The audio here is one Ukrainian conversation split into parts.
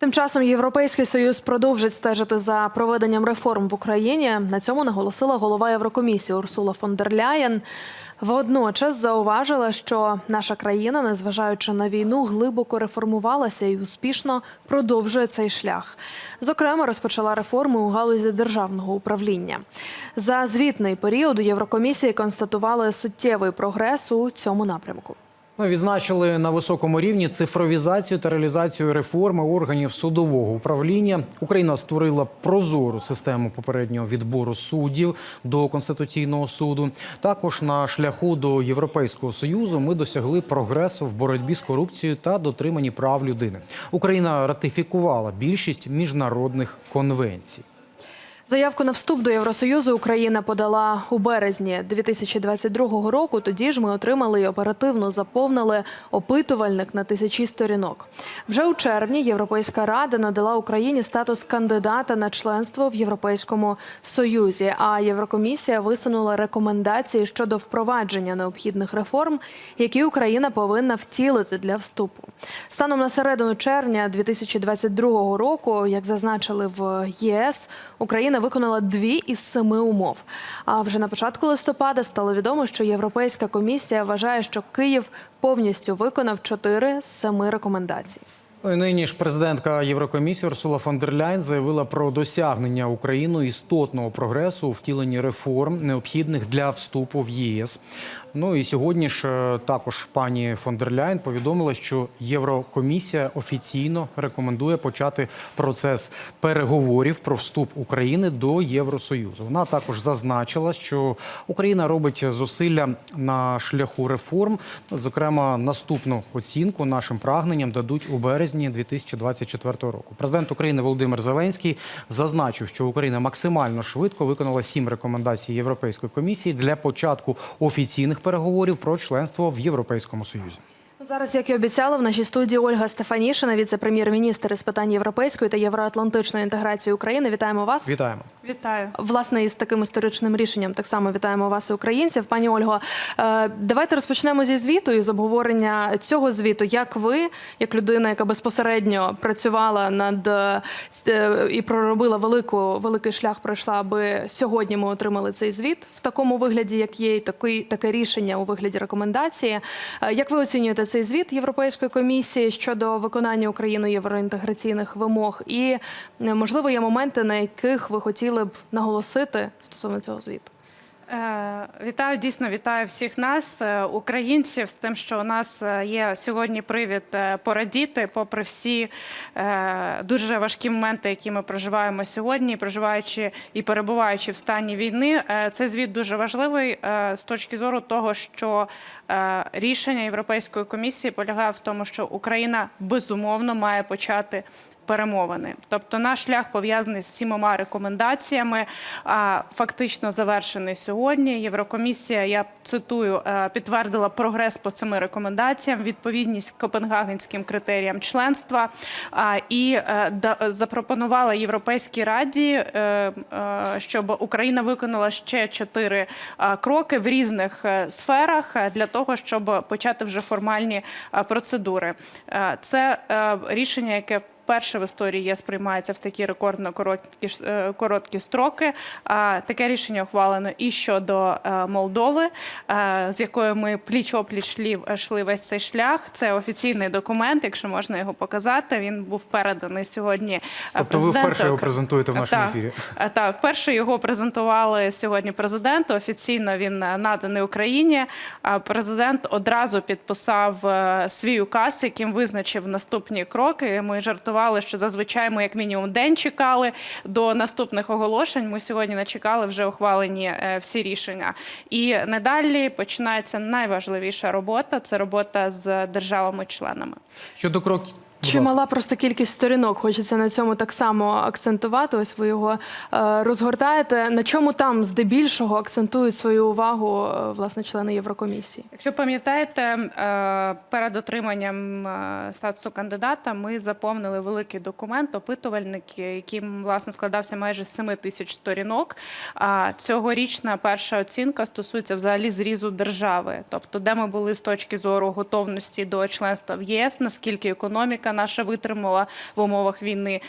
Тим часом Європейський союз продовжить стежити за проведенням реформ в Україні. На цьому наголосила голова Єврокомісії Урсула фон дер Ляєн. Водночас зауважила, що наша країна, незважаючи на війну, глибоко реформувалася і успішно продовжує цей шлях. Зокрема, розпочала реформи у галузі державного управління. За звітний період Єврокомісії констатували суттєвий прогрес у цьому напрямку. Ну, відзначили на високому рівні цифровізацію та реалізацію реформи органів судового управління. Україна створила прозору систему попереднього відбору суддів до конституційного суду. Також на шляху до Європейського союзу ми досягли прогресу в боротьбі з корупцією та дотриманні прав людини. Україна ратифікувала більшість міжнародних конвенцій. Заявку на вступ до Євросоюзу Україна подала у березні 2022 року. Тоді ж ми отримали і оперативно заповнили опитувальник на тисячі сторінок. Вже у червні Європейська рада надала Україні статус кандидата на членство в Європейському Союзі. А Єврокомісія висунула рекомендації щодо впровадження необхідних реформ, які Україна повинна втілити для вступу. Станом на середину червня 2022 року, як зазначили в ЄС, Україна виконала дві із семи умов. А вже на початку листопада стало відомо, що Європейська комісія вважає, що Київ повністю виконав чотири з семи рекомендацій. Ну нині ж президентка Єврокомісії Урсула фон дер Ляйн заявила про досягнення Україною істотного прогресу у втіленні реформ, необхідних для вступу в ЄС. Ну і сьогодні ж е, також пані фон дер Ляйн повідомила, що Єврокомісія офіційно рекомендує почати процес переговорів про вступ України до Євросоюзу. Вона також зазначила, що Україна робить зусилля на шляху реформ. Ну, Зокрема, наступну оцінку нашим прагненням дадуть у березні 2024 року. Президент України Володимир Зеленський зазначив, що Україна максимально швидко виконала сім рекомендацій Європейської комісії для початку офіційних переговорів про членство в Європейському Союзі. Зараз, як і обіцяла, в нашій студії Ольга Стефанішина, віце-прем'єр-міністр із питань європейської та євроатлантичної інтеграції України. Вітаємо вас. Вітаємо. Вітаю. Власне, із таким історичним рішенням так само вітаємо вас і українців. Пані Ольго, е, давайте розпочнемо зі звіту і з обговорення цього звіту. Як ви, як людина, яка безпосередньо працювала над е, і проробила велику великий шлях, пройшла, аби сьогодні ми отримали цей звіт в такому вигляді, як є, і такий таке рішення у вигляді рекомендації. Е, Як ви оцінюєте цей звіт Європейської комісії щодо виконання Україною євроінтеграційних вимог? І е, можливо є моменти, на яких ви хотіли б наголосити стосовно цього звіту? Е, Вітаю, дійсно вітаю всіх нас, е, українців, з тим, що у нас е, є сьогодні привід порадіти, попри всі дуже важкі моменти, які ми проживаємо сьогодні, проживаючи і перебуваючи в стані війни. Цей звіт дуже важливий з точки зору того, що рішення Європейської комісії полягає в тому, що Україна безумовно має почати перемовини. Тобто наш шлях пов'язаний з сімома рекомендаціями, фактично завершений сьогодні. Єврокомісія, я цитую, е, підтвердила прогрес по семи рекомендаціям, відповідність копенгагенським критеріям членства і е, запропонувала Європейській раді, е, щоб Україна виконала ще чотири кроки в різних сферах для того, щоб почати вже формальні процедури. Це рішення, яке Перше в історії ЄС приймається в такі рекордно короткі е, короткі строки. А, Таке рішення ухвалено і щодо е, Молдови, е, з якою ми пліч опліч йшли весь цей шлях. Це офіційний документ, якщо можна його показати. Він був переданий сьогодні. Тобто ви вперше його презентуєте в нашому Так. ефірі. Так, вперше його презентували сьогодні президенту. Офіційно він наданий Україні. А Президент одразу підписав свій указ, яким визначив наступні кроки. Ми жартували, що зазвичай ми як мінімум день чекали до наступних оголошень. Ми сьогодні не чекали вже ухвалені е, всі рішення. І надалі починається найважливіша робота це робота з державами-членами. Щодо кроків. Чимала просто кількість сторінок. Хочеться на цьому так само акцентувати. Ось ви його е, розгортаєте. На чому там здебільшого акцентують свою увагу е, власне члени Єврокомісії? Якщо пам'ятаєте, е, перед отриманням статусу кандидата ми заповнили великий документ, опитувальник, який власне складався майже з 7 тисяч сторінок. А цьогорічна перша оцінка стосується взагалі зрізу держави, тобто де ми були з точки зору готовності до членства в ЄС, наскільки економіка економіка наша витримала в умовах війни.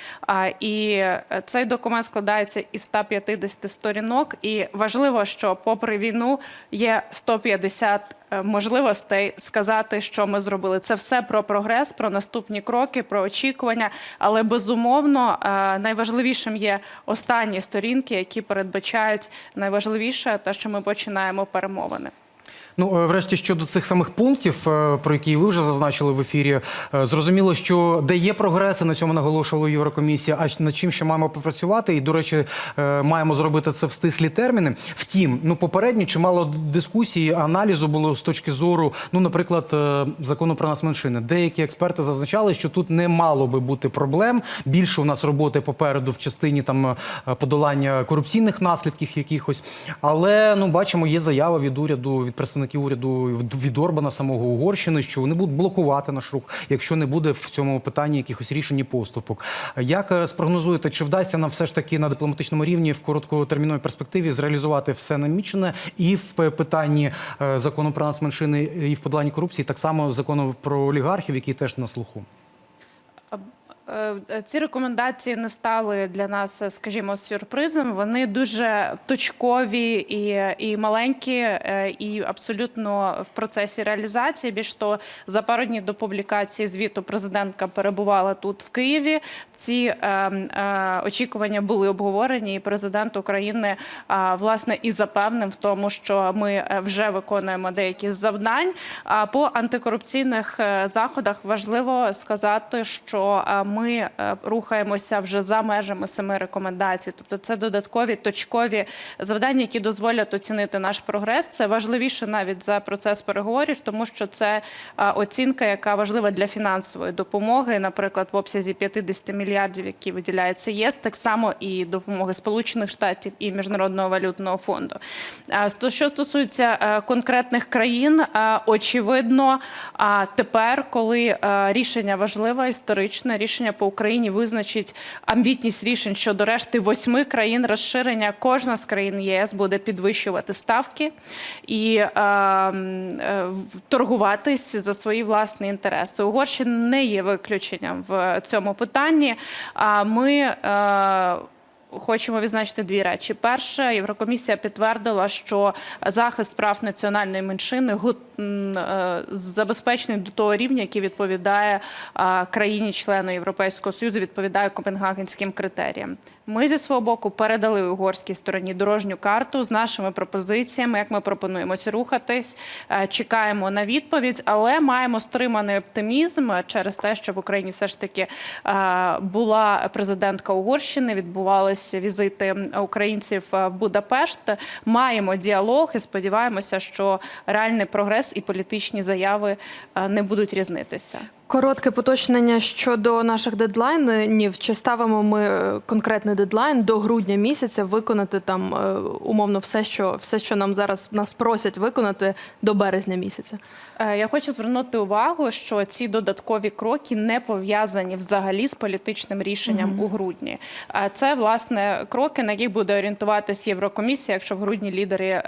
І е, цей документ складається із 150 сторінок. І важливо, що попри війну є 150 е, можливостей сказати, що ми зробили. Це все про прогрес, про наступні кроки, про очікування. Але безумовно е, найважливішим є останні сторінки, які передбачають найважливіше, те, що ми починаємо перемовини. Ну, е, врешті, щодо цих самих пунктів, е, про які ви вже зазначили в ефірі, е, зрозуміло, що де є прогреси, на цьому наголошувала Єврокомісія, а над чим ще маємо попрацювати, і, до речі, маємо зробити це в стислі терміни. Втім, ну попередньо чимало дискусії, аналізу було з точки зору, ну, наприклад, закону про нас меншини. Деякі експерти зазначали, що тут не мало би бути проблем. Більше у нас роботи попереду в частині там подолання корупційних наслідків якихось. Але ну бачимо, є заява від уряду, від представників уряду від Орбана самого Угорщини, що вони будуть блокувати наш рух, якщо не буде в цьому питанні якихось рішень і поступок. Як е, спрогнозуєте, чи вдасться нам все ж таки на дипломатичному рівні в короткотерміновій перспективі зреалізувати все намічене і в питанні е, закону про нацменшини, і в подоланні корупції, так само закону про олігархів, який теж на слуху? Е, Ці рекомендації не стали для нас, е, скажімо, сюрпризом. Вони дуже точкові і, і маленькі, е, і абсолютно в процесі реалізації. Більш того, за пару днів до публікації звіту президентка перебувала тут в Києві. Ці е, е, очікування були обговорені, і президент України е, власне і запевнив в тому, що ми вже виконуємо деякі завдань. А по антикорупційних заходах важливо сказати, що е, ми е, рухаємося вже за межами семи рекомендацій. Тобто, це додаткові точкові завдання, які дозволять оцінити наш прогрес. Це важливіше навіть за процес переговорів, тому що це е, оцінка, яка важлива для фінансової допомоги, наприклад, в обсязі 50 мільярдів, які виділяється ЄС, так само і допомоги Сполучених Штатів і Міжнародного валютного фонду. Що стосується е, конкретних країн, очевидно, тепер, коли рішення важливе, історичне рішення по Україні визначить амбітність рішень щодо решти восьми країн розширення, кожна з країн ЄС буде підвищувати ставки і е, е, торгуватись за свої власні інтереси. Угорщина не є виключенням в цьому питанні. А ми е, Хочемо відзначити дві речі. Перше, Єврокомісія підтвердила, що захист прав національної меншини е, забезпечений до того рівня, який відповідає е, країні-члену Європейського союзу, відповідає копенгагенським критеріям. Ми зі свого боку передали угорській стороні дорожню карту з нашими пропозиціями, як ми пропонуємося рухатись. Е, Чекаємо на відповідь, але маємо стриманий оптимізм через те, що в Україні все ж таки була президентка Угорщини, відбувалися візити українців е, в Будапешт. Маємо діалог і сподіваємося, що реальний прогрес і політичні заяви е, не будуть різнитися. Коротке поточнення щодо наших дедлайнів. Чи ставимо ми е, конкретний дедлайн до грудня місяця виконати там е, умовно все, що все, що нам зараз нас просять виконати до березня місяця? Е, Я хочу звернути увагу, що ці додаткові кроки не пов'язані взагалі з політичним рішенням у грудні. Е, Це власне кроки, на яких буде орієнтуватись Єврокомісія, якщо в грудні лідери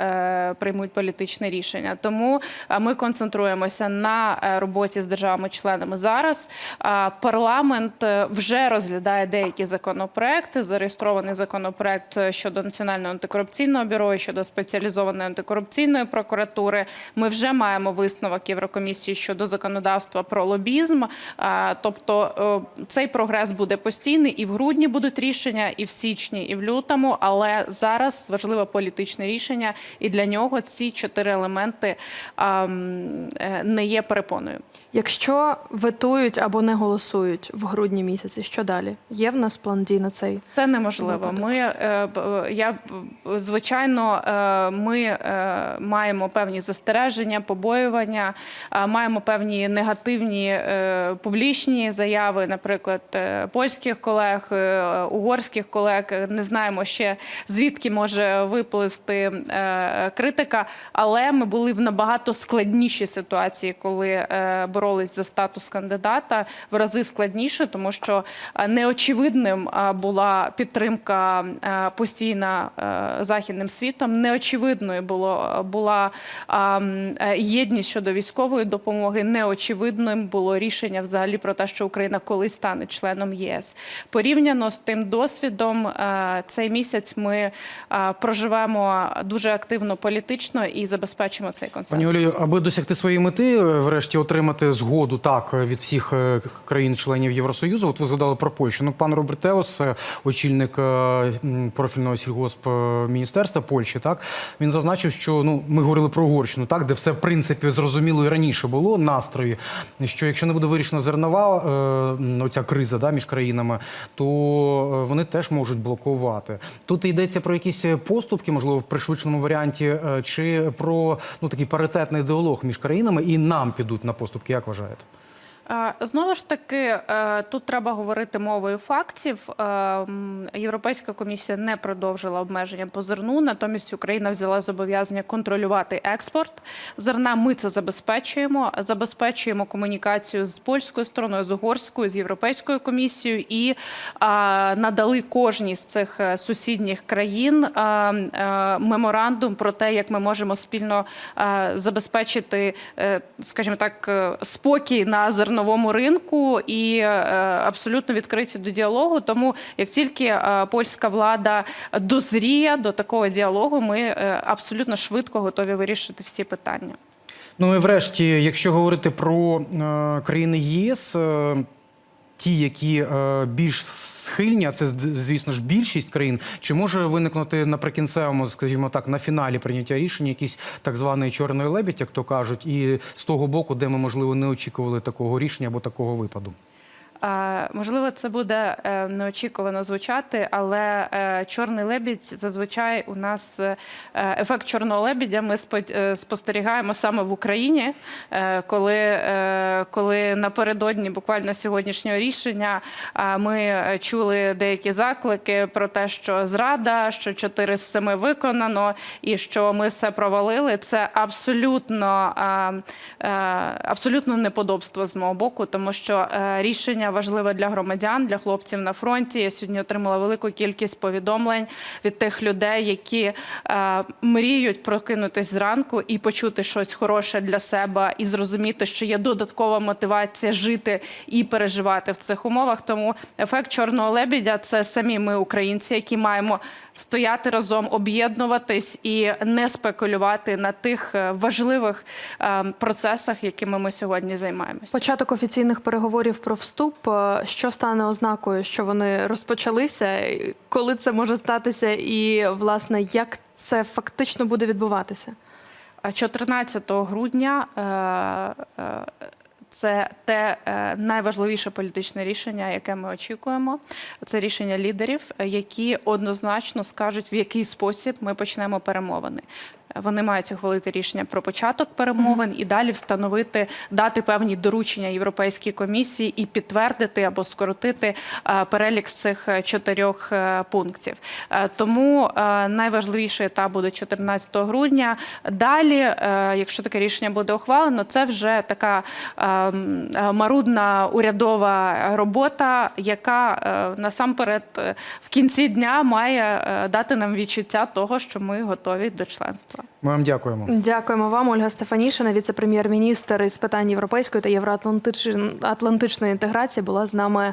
приймуть політичне рішення. Тому ми концентруємося на роботі з державами-членами зараз. Е, Парламент е, вже розглядає деякі законопроекти. Зареєстрований законопроект е, щодо національного антикорупційного бюро щодо спеціалізованої антикорупційної прокуратури. Ми вже маємо висновок Єврокомісії щодо законодавства про лобізм. Тобто е, цей прогрес буде постійний і в грудні будуть рішення, і в січні, і в лютому. Але зараз важливе політичне рішення, і для нього ці чотири елементи не є перепоною. Якщо ветують або не голосують в грудні місяці, що далі? Є в нас план дій на цей? Це неможливо. Ми е, я звичайно, е, ми е, маємо певні застереження, побоювання, е, маємо певні негативні е, публічні заяви, наприклад, е, польських колег, е, угорських колег. Не знаємо ще звідки може виплисти е, критика, але ми були в набагато складнішій ситуації, коли е, боролись за статус кандидата в рази складніше, тому що е, неочевидним е, була підтримка е, постійна західним світом. Неочевидною було була єдність щодо військової допомоги. Неочевидним було рішення взагалі про те, що Україна колись стане членом ЄС. Порівняно з тим досвідом, цей місяць ми проживемо дуже активно політично і забезпечимо цей консенсус. Пані Олію, аби досягти своєї мети, врешті отримати згоду так від всіх е, країн-членів Євросоюзу. От ви згадали про Польщу. Ну, пан Роберт Теос, е, очільник е, профільного сільгосп е, Польщі, так він зазначив, що ну ми говорили про Угорщину, так де все в принципі зрозуміло і раніше було настрої. Що якщо не буде вирішена зернова е, оця криза да, між країнами, то вони теж можуть блокувати. Тут йдеться про якісь поступки, можливо, в пришвидшеному варіанті, чи про ну такий паритетний діалог між країнами і нам підуть на поступки. Як вважаєте? Е, Знову ж таки, е, тут треба говорити мовою фактів. Е, Європейська комісія не продовжила обмеження по зерну, натомість Україна взяла зобов'язання контролювати експорт зерна. Ми це забезпечуємо. Забезпечуємо комунікацію з польською стороною, з угорською, з європейською комісією і надали кожній з цих сусідніх країн меморандум про те, як ми можемо спільно забезпечити, скажімо так, спокій на зерновому ринку і е, абсолютно відкриті до діалогу. Тому як тільки е, польська влада дозріє до такого діалогу, ми е, абсолютно швидко готові вирішити всі питання. Ну і врешті, якщо говорити про країни ЄС, ті, які е, більш схильні, а це звісно ж більшість країн, чи може виникнути наприкінцевому, скажімо так, на фіналі прийняття рішення, якийсь так званий чорний лебідь, як то кажуть, і з того боку, де ми можливо не очікували такого рішення або такого випаду? Можливо, це буде е, неочікувано звучати, але е, чорний лебідь зазвичай у нас е, ефект чорного лебідя. Ми спо- спостерігаємо саме в Україні, коли, коли напередодні буквально сьогоднішнього рішення ми чули деякі заклики про те, що зрада, що 4 з 7 виконано, і що ми все провалили. Це абсолютно, абсолютно неподобство з мого боку, тому що рішення важливе для громадян, для хлопців на фронті. Я сьогодні отримала велику кількість повідомлень від тих людей, які е, мріють прокинутись зранку і почути щось хороше для себе, і зрозуміти, що є додаткова мотивація жити і переживати в цих умовах. Тому ефект чорного лебідя це самі ми, українці, які маємо. Стояти разом, об'єднуватись і не спекулювати на тих е, важливих е, процесах, якими ми сьогодні займаємося. Початок офіційних переговорів про вступ. е, Що стане ознакою, що вони розпочалися? Коли це може статися, і власне як це фактично буде відбуватися? 14 грудня це те е, найважливіше політичне рішення, яке ми очікуємо. Це рішення лідерів, які однозначно скажуть, в який спосіб ми почнемо перемовини. Вони мають ухвалити рішення про початок перемовин і далі встановити, дати певні доручення Європейській комісії і підтвердити або скоротити е, перелік з цих е, чотирьох е, пунктів. Тому найважливіший етап буде 14 грудня. Далі, якщо таке рішення буде ухвалено, це вже така е, е, марудна урядова робота, яка насамперед в кінці дня має дати нам відчуття того, що ми готові до членства. Ми вам дякуємо. Дякуємо вам, Ольга Стефанішина, віце-прем'єр-міністр із питань європейської та євроатлантичної інтеграції, була з нами